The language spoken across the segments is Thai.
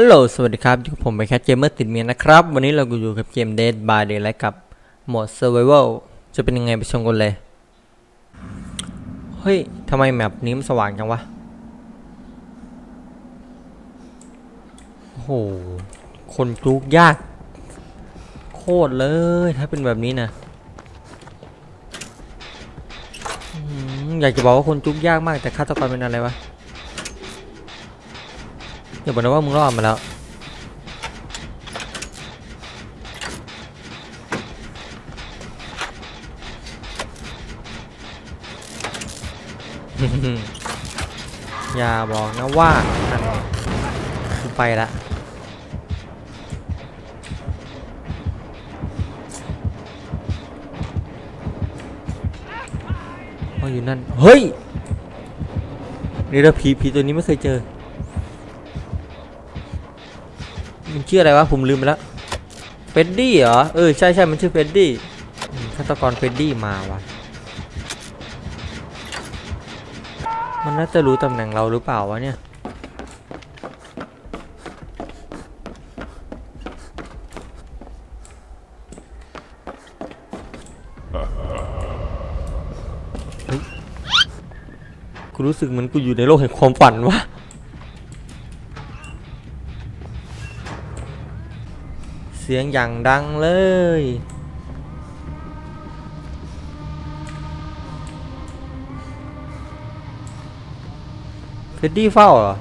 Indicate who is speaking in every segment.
Speaker 1: ฮัลโหล สวัสดีครับอยู่กับผมไปแคทเกมเมอร์ติดเมียนะครับ วันนี้เราก็อยู่กับเกม Dead by Daylight กับโหมด Survival จะเป็นยังไงไปชมกันเลย เฮ้ย ทำไมแมปนี้มันสว่างจังวะ โอ้โห คนจุกยาก โคตรเลย ถ้าเป็นแบบนี้นะอืมอยากจะบอกว่าคนจุกยากมากแต่ฆาตกรเป็นอะไรวะ อย่าบอกนะว่ามึงรอดมาแล้วอย่าบอกนะว่าไปละอ๋อยู่นั่น เฮ้ยเดี๋ยวผีผีตัวนี้ไม่เคยเจอ มันชื่ออะไรวะผมลืมไปแล้วเฟดดี้เหรอ เออใช่ใช่มันชื่อเฟดดี้ฆาตกรเฟดดี้มาวะมันน่าจะรู้ตำแหน่งเราหรือเปล่าวะเนี่ยเฮ้ยกูรู้สึกเหมือนกูอยู่ในโลกแห่งความฝันวะ สียงอย่างดังเลย เฟดดี้เฝ้าเหรอ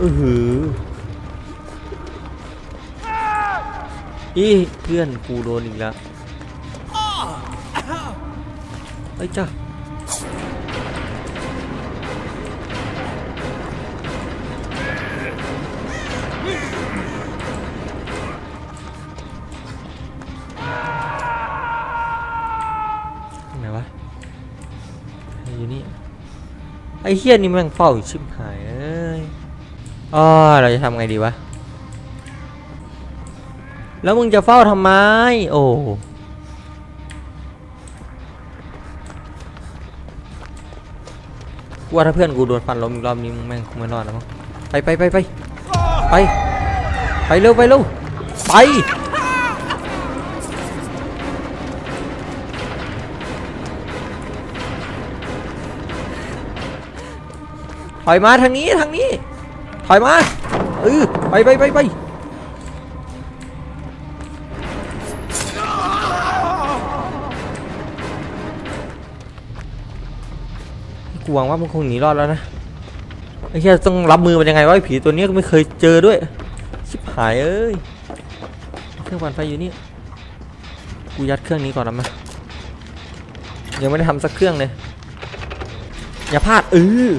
Speaker 1: อือหือ อีเพื่อนกูโดนอีกแล้วเฮ้ยจ้า อ้เฮี้ยนี่แม่งเฝ้าอยู่ชิบหายเอ้ยอ๋อเราจะทำไงดีวะ แล้วมึงจะเฝ้าทำไม โอ้กูว่าถ้าเพื่อนกูโดนฟันล้มอีกรอบนี้มึงแม่งคงไม่รอดแล้วมั้งไปไปไปไปไปไปเร็วไปเร็วไป อยมาทางนี้ทางนี้ ถอยมาเออไปไปไปไปกูหวังว่ามันคงหนีรอดแล้วนะไอ้เหี้ยต้องรับมือมันยังไงวะไอ้ผีตัวนี้ก็ไม่เคยเจอด้วย ชิบหายเอ้ย เครื่องปั่นไฟอยู่นี่ กูยัดเครื่องนี้ก่อนนะมายังไม่ได้ทำสักเครื่องเลย อย่าพลาดเออ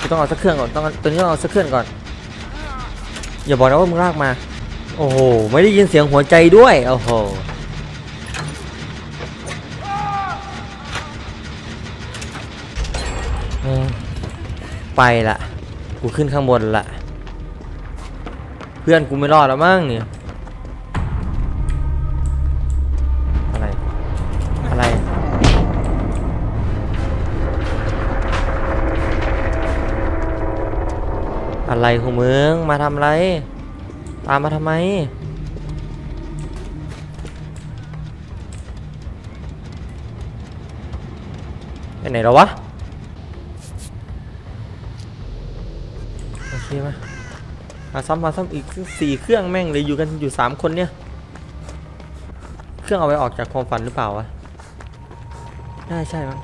Speaker 1: กูต้องเอาสักเครื่องก่อนต้องเอาตัวนี้ต้องเอาสักเครื่องก่อน อย่าบอกนะว่ามึงลากมา โอ้โห ไม่ได้ยินเสียงหัวใจด้วย โอ้โห ไปละ กูขึ้นข้างบนละ เพื่อนกูไม่รอดแล้วมั้งเนี่ย อะไรของมึงมาทำอะไร ตามมาทำไม ไปไหนแล้ววะโอเคมามาซ้ำมาซ้ำอีกสี่เครื่องแม่งเลยอยู่กันอยู่สามคนเนี่ย เครื่องเอาไว้ออกจากความฝันหรือเปล่าวะได้ใช่มั้ง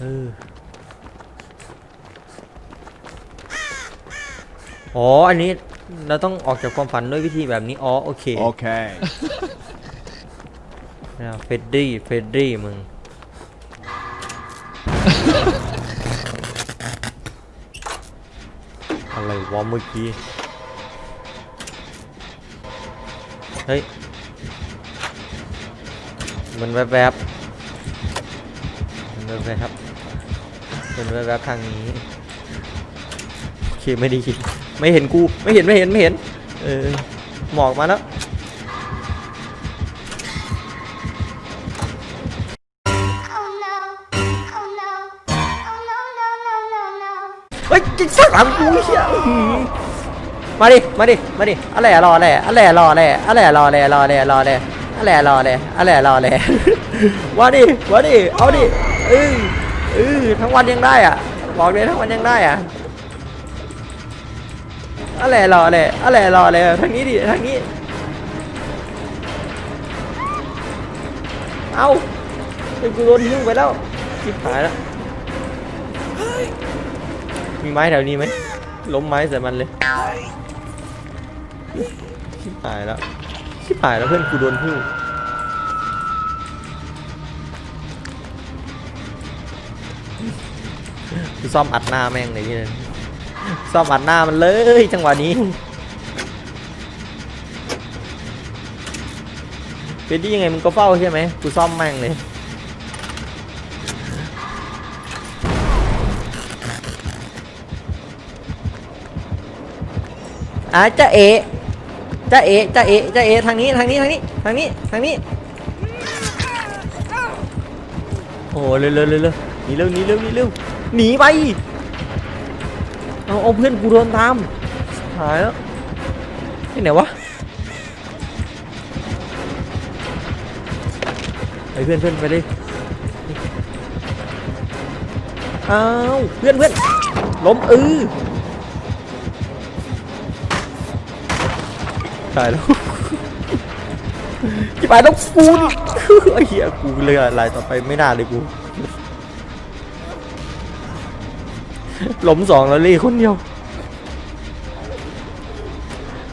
Speaker 1: เออ อ๋อ อันนี้เราต้องออกจากความฝันด้วยวิธีแบบนี้ อ๋อ โอเค
Speaker 2: Okay.
Speaker 1: เฟดดี้ เฟดดี้มึง อะไรวะเมื่อกี้ เฮ้ย มันแวบๆมันแวบๆมันแวบๆทางนี้ โอเค ไม่ได้ยิน ไม่เห็นกูไม่เห็นไม่เห็นไม่เห็นเออหมอกมาแล้วเฮ้ยจิกสามกูเชี่ยมาดิมาดิมาดิอะไรรอแหล่อะไรรอแหล่อะไรรอแหล่รอแหล่รอแหล่อะไรรอแหล่อะไรรอแหล่ว่าดิว่าดิเอาดิเออเออทั้งวันยังได้อะบอกเลยทั้งวันยังได้อะ อะไรรออะไรอะไรรออะไรทางนี้ดิทางนี้ เอาไอ้กูโดนหิ้วไปแล้วชิบหายแล้วมีไม้แถวนี้ไหมล้มไม้ใส่มันเลยชิบหายแล้วชิบหายแล้วเพื่อนกูโดนหิ้วกูซ่อมอัดหน้าแม่งเลยที่นั่นซ่ อมอัดหน้ามันเลยจังหวะนี้เป็นที่ยังไงมึงก็เฝ้าใช่ไหมกูซ่อมแม่งเลยอะจ้าเอจ้าเอจ้าเอจ้าเอทางนี้ทางนี้ทางนี้ทางนี้ทางนี้โอ้เร็วเร็วเร็วเร็วหนีเร็วหนีเร็วหนีเร็วหนีไป เอาเอาเพื่อนกูโดนตามหายแล้วที่ไหนวะไปเพื่อนเพื่อนไปเลยอ้าเพื่อนเพื่อนล้มเออตายแล้วจะไปต้องกูนไอ้เหี้ยกูเลยอะไรต่อไปไม่น่าเลยกู หล้มสองแล้วเล่คนเดียว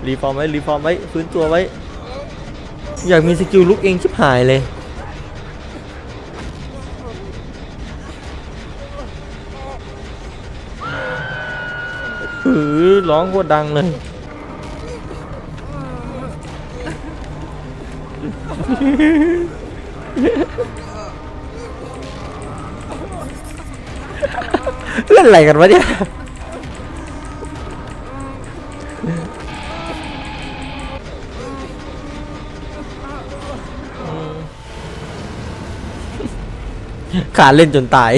Speaker 1: รีฟอร์มไว้รีฟอร์มไว้ฟื้นตัวไว้ อยากมีสกิลลุกเองชิบหายเลย หือร้องโคตรดังเลย เล่นอะไรกันวะเนี่ยขาเล่นจนตาย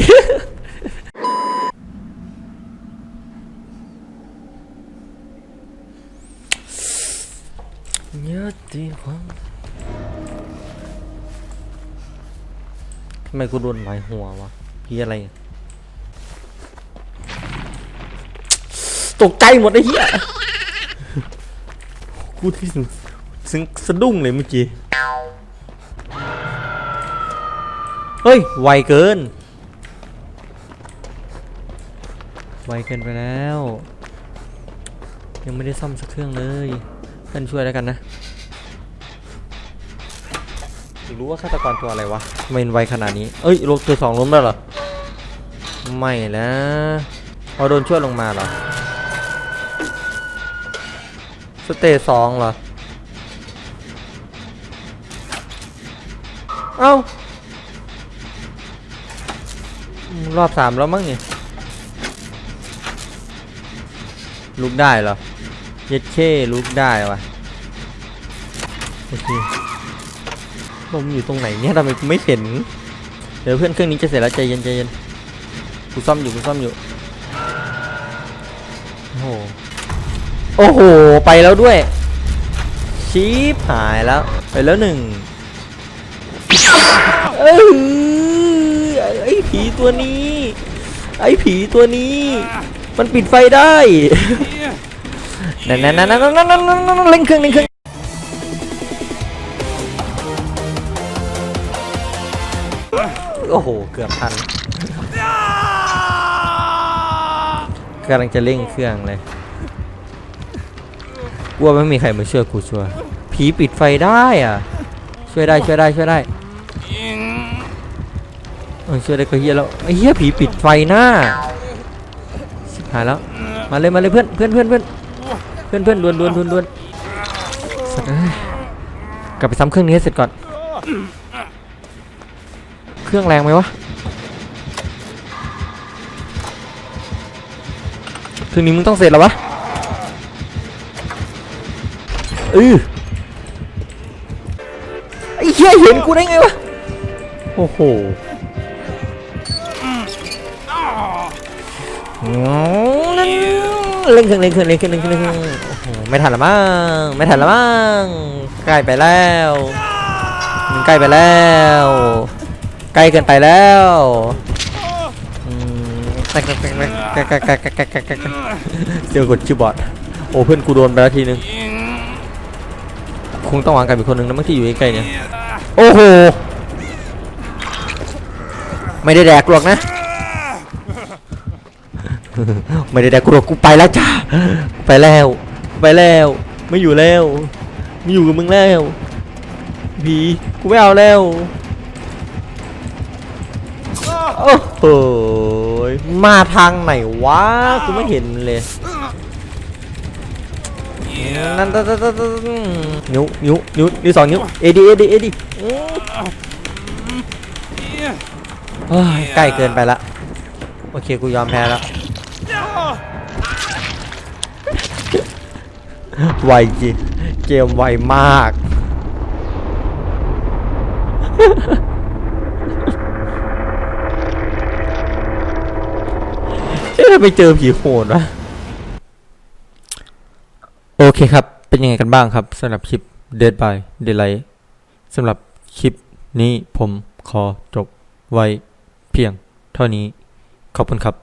Speaker 1: เยอะดีควาทำไมกูโดนหลายหัววะพี่อะไร ตกใจหมดไอ้เหี้ยกูที่สึงสึงสะดุ้งเลยเมื่อกี้ เฮ้ย ไวเกิน ไวเกินไปแล้ว ยังไม่ได้ซ่อมสักเครื่องเลยเพื่อนช่วยแล้วกันนะอยากรู้ว่าฆาตกรตัวอะไรวะทำไมมันไวขนาดนี้ เอ้ยลงตัวสองล้มแล้วเหรอ ไม่นะเอาโดนช่วยลงมาเหรอ สเตจสองเหรอ เอ้ารอบสามแล้วมั้งนี่ลุกได้เหรอ เย็ดเช่ลุกได้วะโอเคลมอยู่ตรงไหนเนี่ยทำไมกูไม่เห็น เดี๋ยวเพื่อนเครื่องนี้จะเสร็จแล้วใจเย็นใจเย็นกูซ่อมอยู่กูซ่อมอยู่โอ้โห โอ้โห ไปแล้วด้วย ชีพหายแล้ว ไปแล้วหนึ่งเอ้ยไอ้ผีตัวนี้ ไอ้ผีตัวนี้ มันปิดไฟได้ นั่นนั่นนั่นนั่นนั่นนั่นนั่นเล่นเครื่องเล่นเครื่องโอ้โห เกือบทันกำลังจะเร่งเครื่องเลย กลัวไม่มีใครมาช่วยกูช่วยผีปิดไฟได้อะ ช่วยได้ช่วยได้ช่วยได้เออช่วยได้ก็เฮียแล้วไอ้เฮียผีปิดไฟหน้าชิบหายแล้วมาเลยมาเลยเพื่อนเพื่อนเพื่อนเพื่อนเพื่อนเพื่อนดวนดวนดวนดวนกลับไปซ้ำเครื่องนี้ให้เสร็จก่อน เครื่องแรงไหมวะเครื่องนี้มึงต้องเสร็จแล้ววะ เออไอ้เหี้ยเห็นกูได้ไงวะ โอ้โหเล่นขึ้นเล่นขึ้นเล่นขึ้นเล่นขึ้นเล่นขึ้นไม่ทันละมั้งไม่ทันละมั้งใกล้ไปแล้วมันใกล้ไปแล้วใกล้เกินไปแล้วเดี๋ยวกดชิบอดโอ้เพื่อนกูโดนไปแล้วทีนึง คงต้องวางกันอีกคนนึงนะเมื่อที่อยู่ใกล้ๆเนี่ย โอ้โห ไม่ได้แดกหรอกนะ ไม่ได้แดกกูหรอกกูไปแล้วจ้า ไปแล้ว ไปแล้ว ไม่อยู่แล้ว ไม่อยู่กับมึงแล้วผีกูไม่เอาแล้วโอ้โหมาทางไหนวะ กูไม่เห็นเลย นั่นนั่นนั่นนั่นนั่นนิ้วนิ้วนิ้วนิ้วสองนิ้วเอดีเอดีเอดีใกล้เกินไปละโอเคกูยอมแพ้แล้วไวจริงเกมไวมาก เอ๊ะไปเจอผีโหดวะโอ เคครับ เป็นยังไงกันบ้างครับสำหรับคลิป Dead by Daylight สำหรับคลิปนี้ผมขอจบไว้เพียงเท่านี้ ขอบคุณครับ